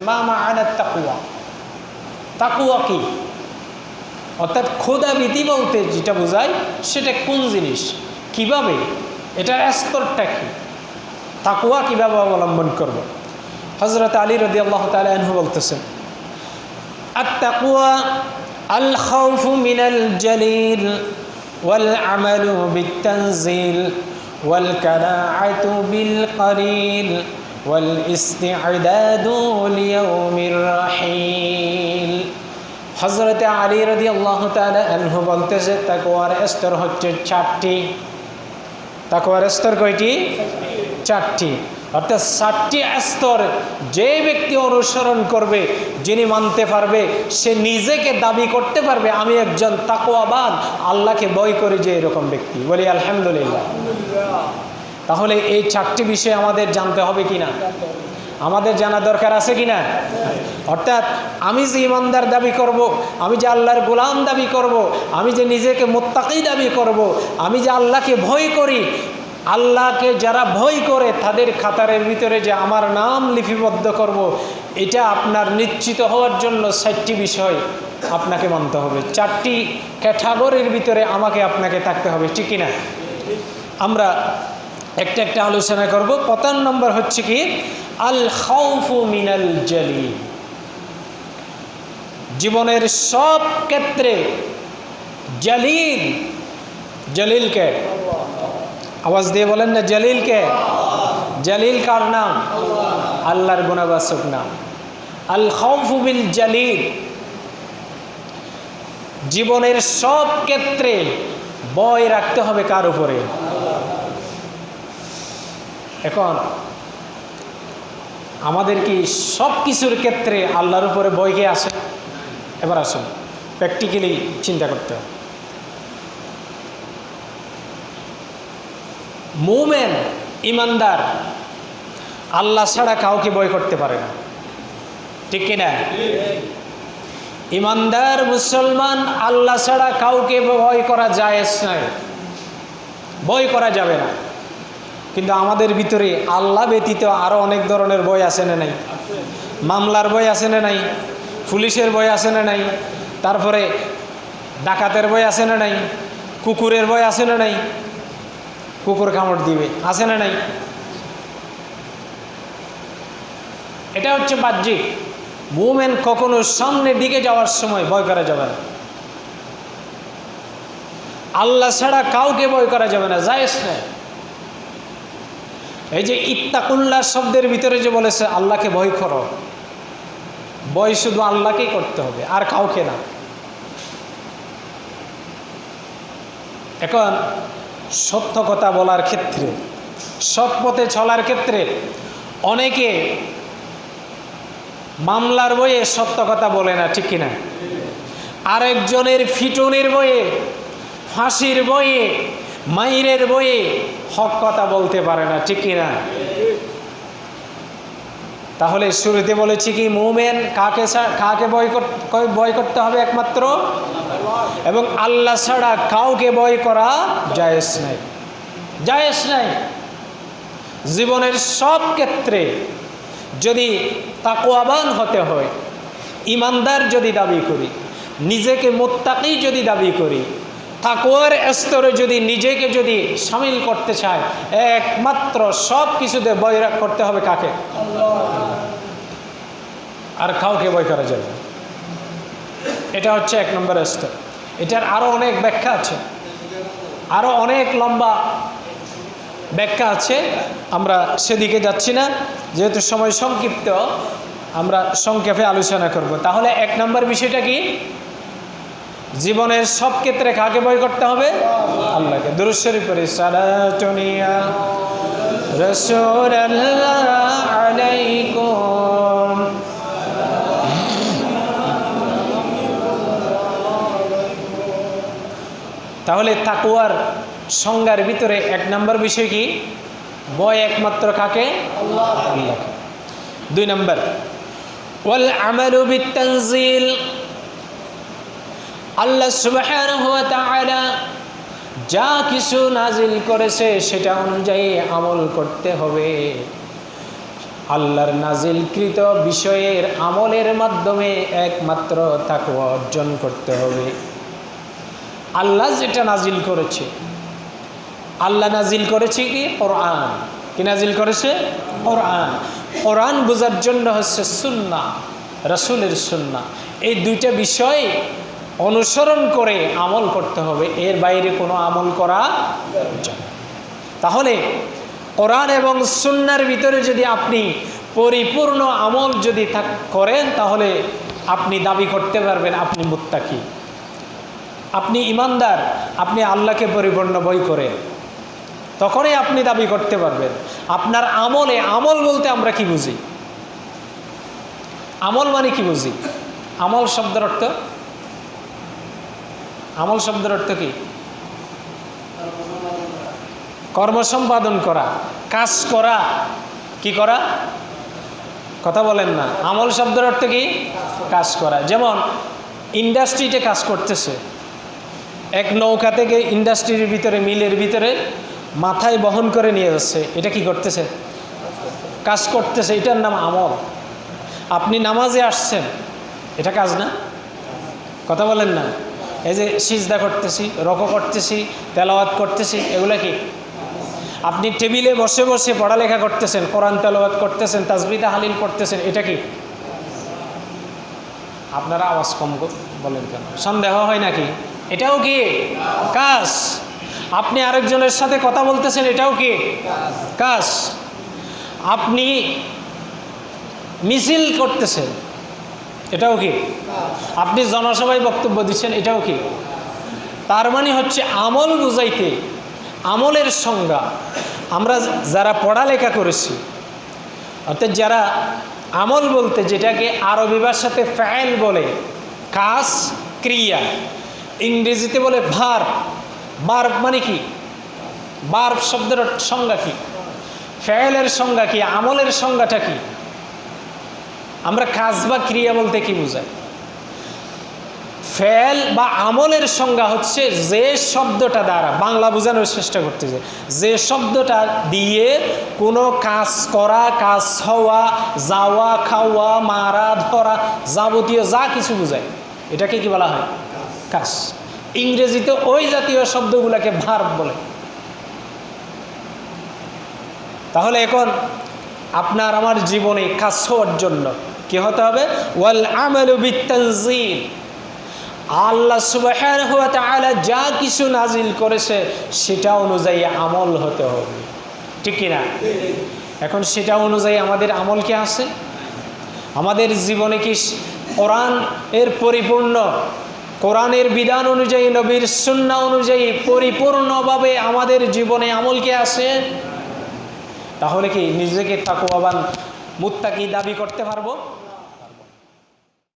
মা মা আনার তাকুয়া তাকুয়া কি? অর্থাৎ খোদা বিধি বলতে যেটা বোঝায়, সেটা কোন জিনিস? কীভাবে? এটার স্তরটা কি? তাকুয়া কীভাবে অবলম্বন করব? হজরত আলী রদি আল্লাহ তালু বলতেছেন আর তাকুয়া আল খাউফু মিনাল জলিল ওয়াল আমালু বিতানজিল ওয়াল কানাআতু বিল করিল والاستعداد ليوم الرحيل হজরতে আলী রদি আল্লাহ তালা আনহু বলতেছে তাকুয়ার স্তর হচ্ছে চারটি তাকুয়ার স্তর কয়টি চারটি অর্থাৎ ষাটটি স্তর যে ব্যক্তি অনুসরণ করবে যিনি মানতে পারবে সে নিজেকে দাবি করতে পারবে আমি একজন তাকোয়াবান আল্লাহকে বই করি যে এরকম ব্যক্তি বলি আলহামদুলিল্লাহ তাহলে এই চারটি বিষয় আমাদের জানতে হবে কি না আমাদের জানা দরকার আছে কি না অর্থাৎ আমি যে ইমানদার দাবি করব। আমি যে আল্লাহর গোলাম দাবি করব। আমি যে নিজেকে মোত্তাকেই দাবি করব। আমি যে আল্লাহকে ভয় করি, আল্লাহকে যারা ভয় করে তাদের খাতারের ভিতরে যে আমার নাম লিপিবদ্ধ করব। এটা আপনার নিশ্চিত হওয়ার জন্য চারটি বিষয় আপনাকে মানতে হবে চারটি ক্যাটাগরির ভিতরে আমাকে আপনাকে থাকতে হবে, ঠিক না আমরা একটা একটা আলোচনা করব। প্রথম নম্বর হচ্ছে কি? আল খাউফু মিনাল জালি। জীবনের সব ক্ষেত্রে জালিল, জালিলকে আওয়াজ দিয়ে বলেন না, জালিলকে। জালিল কার নাম? আল্লাহর গুণাবাসক নাম। আল খাউফু বিল জালিল। জীবনের সব ক্ষেত্রে বয় রাখতে হবে কার উপরে? এখন আমাদের কি সব কিছুর ক্ষেত্রে আল্লাহর উপরে বই কে আসে এবার আসুন প্র্যাকটিক্যালি চিন্তা করতে হবে। মুমেন, ইমানদার, আল্লাহ ছাড়া কাউকে বই করতে পারে না। ঠিক কিনা ইমানদার, মুসলমান, আল্লাহ ছাড়া কাউকে ভয় করা যায় নাই। বই করা যাবে না। কিন্তু আমাদের ভিতরে আল্লাহ ব্যতীত আরও অনেক ধরনের বই আছে না নাই? মামলার বই আছে না নাই? পুলিশের বই আছে না নাই? তারপরে ডাকাতের বই আছে না নাই? কুকুরের বই আছে না নাই? কুকুর কামড় দিবে, আছে না নাই? এটা হচ্ছে বাহ্যিক। মুমেন কখনো সামনের দিকে যাওয়ার সময় ভয় করা যাবে না। আল্লাহ ছাড়া কাউকে ভয় করা যাবে না, জায়েজ নেই এই যে ইত্তাকুল্লাহ শব্দের ভিতরে যে বলেছে, আল্লাহকে ভয় করো। ভয় শুধু আল্লাহকেই করতে হবে, আর কাউকে না। এখন সত্য কথা বলার ক্ষেত্রে, সৎ পথে চলার ক্ষেত্রে অনেকে মামলার বইয়ে সত্য কথা বলে না, ঠিক কিনা? আরেকজনের ফিটনের বইয়ে, ফাঁসির বইয়ে মাইরের বইয়ে হক কথা বলতে পারে না, ঠিক কিনা? তাহলে শুরুতে বলেছি কি, মুমেন কাকে কাকে বয় বয় করতে হবে একমাত্র? এবং আল্লাহ ছাড়া কাউকে বয় করা জায়েজ নাই। জায়েজ নাই। জীবনের সব ক্ষেত্রে যদি তাকোয়াবান হতে হয়, ইমানদার যদি দাবি করি, নিজেকে মোত্তাকি যদি দাবি করি তাকুয়ার স্তরে যদি নিজেকে যদি সামিল করতে চায়, একমাত্র সব কিছুতে বয় করতে হবে কাকে? আর কাউকে বই করা যাবে এটা হচ্ছে এক নম্বর স্তর এটার আরও অনেক ব্যাখ্যা আছে। আরও অনেক লম্বা ব্যাখ্যা আছে। আমরা সেদিকে যাচ্ছি না। যেহেতু সময় সংক্ষিপ্ত, আমরা সংক্ষেপে আলোচনা করব। তাহলে এক নম্বর বিষয়টা কি? জীবনের সব ক্ষেত্রে কাকে বই করতে হবে? আল্লাহকে। দুরুশ্বরী পরে সালাটনিয়া রসুল আলাইকুম। তাহলে তাকুয়ার সংজ্ঞার ভিতরে এক নম্বর বিষয় কি? বয় একমাত্র কাকে? দুই নম্বর, ওয়াল বিতানজিল আল্লাহ তাআলা যা কিছু নাজিল করেছে সেটা অনুযায়ী আমল করতে হবে। আল্লাহর নাজিলকৃত বিষয়ের আমলের মাধ্যমে একমাত্র তাকুয়া অর্জন করতে হবে। আল্লাহ যেটা নাজিল করেছে, আল্লাহ নাজিল করেছে কি? কোরআন। কি নাজিল করেছে? কোরআন। কোরআন বোঝার জন্য হচ্ছে সুন্না রসুলের সুন্না এই দুইটা বিষয় অনুসরণ করে আমল করতে হবে। এর বাইরে কোনো আমল করা তাহলে কোরআন এবং সুন্নার ভিতরে যদি আপনি পরিপূর্ণ আমল যদি করেন, তাহলে আপনি দাবি করতে পারবেন আপনি মুত্তাকি। আপনি ইমানদার, আপনি আল্লাহকে পরিপূর্ণ বই করেন। তখনই আপনি দাবি করতে পারবেন, আপনার আমলে, আমল বলতে আমরা কি বুঝি? আমল মানে কি বুঝি? আমল শব্দের অর্থ আমল শব্দের অর্থ কি? কর্ম সম্পাদন করা, কাজ করা। কি করা? কথা বলেন না। আমল শব্দের অর্থ কি? কাজ করা। যেমন, ইন্ডাস্ট্রিতে কাজ করতেছে। এক নৌকা থেকে ইন্ডাস্ট্রির ভিতরে, মিলের ভিতরে মাথায় বহন করে নিয়ে যাচ্ছে। এটা কি করতেছে? কাজ করতেছে। এটার নাম আমল। আপনি নামাজে আসছেন। এটা কাজ না? কথা বলেন না। এই যে সিজদা করতেছি রক করতেছি, তেলাওয়াত করতেছি, এগুলো কি? আপনি টেবিলে বসে বসে পড়ালেখা করতেছেন, কোরআন তেলাওয়াত করতেছেন তাজবিদা হালিল করতেছেন এটা কি? আপনারা আওয়াজ কম বলেন কেন? সন্দেহ হয় নাকি? এটাও কি? কাজ। আপনি আরেকজনের সাথে কথা বলতেছেন, এটাও কি? কাজ। আপনি মিছিল করতেছেন এটাও কি? আপনি জনসভায় বক্তব্য দিচ্ছেন, এটাও কি? তার মানে হচ্ছে আমল বুঝাইতে, আমলের সংজ্ঞা। আমরা যারা পড়ালেখা করেছি, অর্থাৎ যারা আমল বলতে যেটাকে আরবি ভাষাতে ফ্যাল বলে, কাজ, ক্রিয়া, ইংরেজিতে বলে ভার বার মানে কি? বার শব্দের সংজ্ঞা কি? ফ্যালের সংজ্ঞা কি? আমলের সংজ্ঞাটা কি? আমরা কাজ বা ক্রিয়া বলতে কি বোঝাই? ফেল বা আমলের সংজ্ঞা হচ্ছে যে শব্দটা দ্বারা, বাংলা বোঝানোর চেষ্টা করতেছে, যে শব্দটা দিয়ে কোনো কাজ করা, কাজ হওয়া, যাওয়া, খাওয়া, মারা, ধরা যাবতীয় যা কিছু বোঝায় এটাকে কি বলা হয়? কাজ। ইংরেজিতে ওই জাতীয় শব্দগুলোকে ভার্ব বলে। তাহলে এখন আপনার আমার জীবনে কাজ হওয়ার জন্য কি হতে হবে? ওয়াল আমালু বিতানজিল আল্লাহ তাআলা যা কিছু নাজিল করেছে, সেটা অনুযায়ী আমল হতে হবে। ঠিক কি না এখন সেটা অনুযায়ী আমাদের আমল কি আছে? আমাদের জীবনে কি কোরআন এর পরিপূর্ণ? কোরআনের বিধান অনুযায়ী, নবীর সুন্না অনুযায়ী পরিপূর্ণভাবে আমাদের জীবনে আমল কি আছে? তাহলে কি নিজেকে তাকুয়াবান মুত্তাকি দাবি করতে পারব।